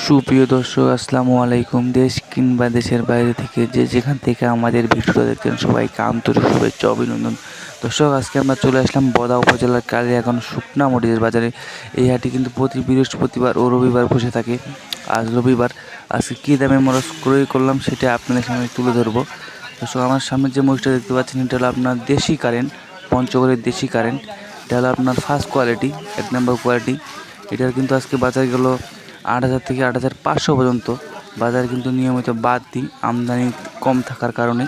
সুপ্রিয় দর্শক, আসসালামু আলাইকুম। দেশ কিংবা দেশের বাইরে থেকে যে যেখান থেকে আমাদের ভিডিওটা দেখছেন, সবাইকে আন্তরিক শুভেচ্ছা, অভিনন্দন। দর্শক, আজকে আমরা চলে আসলাম বদা উপজেলার কালিয়াগঞ্জ শুকনা মরিচের বাজারে। এই হাটটি কিন্তু প্রতি বৃহস্পতিবার ও রবিবার বসে থাকে। আজ রবিবার। আজকে কী দামে মরচ ক্রয় করলাম সেটা আপনাদের সামনে তুলে ধরবো। দর্শক, আমার সামনে যে মরিচটা দেখতে পাচ্ছেন, এটা হলো আপনার দেশি কারেন্ট, পঞ্চগড়ের দেশি কারেন্ট। এটা হলো আপনার ফার্স্ট কোয়ালিটি এক নম্বর কোয়ালিটি এটার কিন্তু আজকে বাজার গেল আট হাজার থেকে আট হাজার পাঁচশো পর্যন্ত। বাজার কিন্তু নিয়মিত বাদ বাড়তি আমদানি কম থাকার কারণে।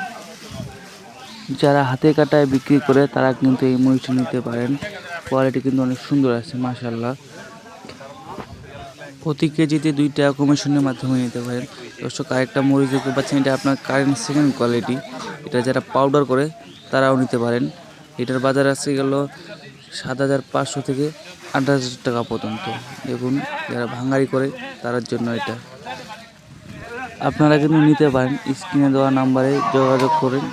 যারা হাতে কাটায় বিক্রি করে, তারা কিন্তু এই মরিচটা নিতে পারেন। কোয়ালিটি কিন্তু অনেক সুন্দর আছে মাশাল্লাহ প্রতি কেজিতে দুই টাকা কমিশনের মাধ্যমে নিতে পারেন। দর্শক, আরেকটা মরিচ দেখতে পাচ্ছেন, এটা আপনার কারেন্ট সেকেন্ড কোয়ালিটি এটা যারা পাউডার করে, তারাও নিতে পারেন। এটার বাজার আছে গেল সাত হাজার পাঁচশো থেকে আট হাজার টাকা পর্যন্ত। দেখুন, যারা ভাঙারি করে তার জন্য এটা। আপনারা কিন্তু নিতে পারেন। স্ক্রিনে দেওয়া নাম্বারে যোগাযোগ করেন।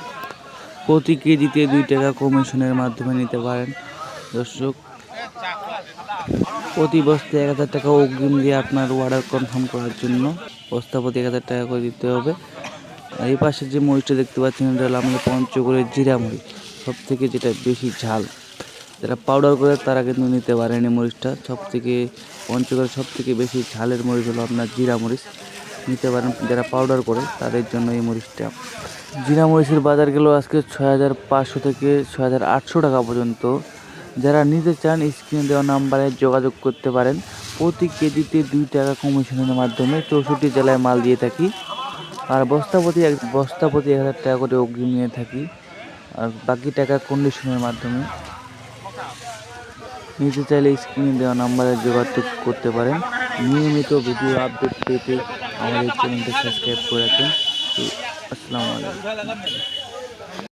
প্রতি কেজিতে দুই টাকা কমিশনের মাধ্যমে নিতে পারেন। দর্শক, প্রতি বস্তায় এক হাজার টাকা অগ্রিম দিয়ে আপনার অর্ডার কনফার্ম করার জন্য বস্তা প্রতি এক হাজার টাকা করে দিতে হবে। আর এই পাশে যে মরিচটা দেখতে পাচ্ছেন, এটা হলো আমাদের পঞ্চগড়ের জিরা মরিচ। সব থেকে যেটা বেশি ঝাল। যারা পাউডার করে তারা কিন্তু নিতে পারেন মরিচটা। সব থেকে পঞ্চগড়ের সব থেকে বেশি ঝালের মরিচ হলো আপনার জিরা মরিচ। নিতে পারেন যারা পাউডার করে, তাদের জন্য এই মরিচটা। জিরা মরিচের বাজার গেল আজকে ছয় হাজার পাঁচশো থেকে ছয় হাজার আটশো টাকা পর্যন্ত। যারা নিতে চান, স্ক্রিনে দেওয়া নাম্বারে যোগাযোগ করতে পারেন। প্রতি কেজিতে দুই টাকা কমিশনের মাধ্যমে চৌষট্টি জেলায় মাল দিয়ে থাকি। আর বস্তাপতি এক বস্তাপতি এক হাজার টাকা করে অগ্রিম নিয়ে থাকি। আর বাকি টাকা কন্ডিশনের মাধ্যমে। নিতে চাইলে স্ক্রিনে দেওয়া নাম্বারে যোগাযোগ করতে পারেন। নিয়মিত ভিডিও আপডেট পেতে আমাদের চ্যানেলটি সাবস্ক্রাইব করে রাখেন। আসসালামু আলাইকুম।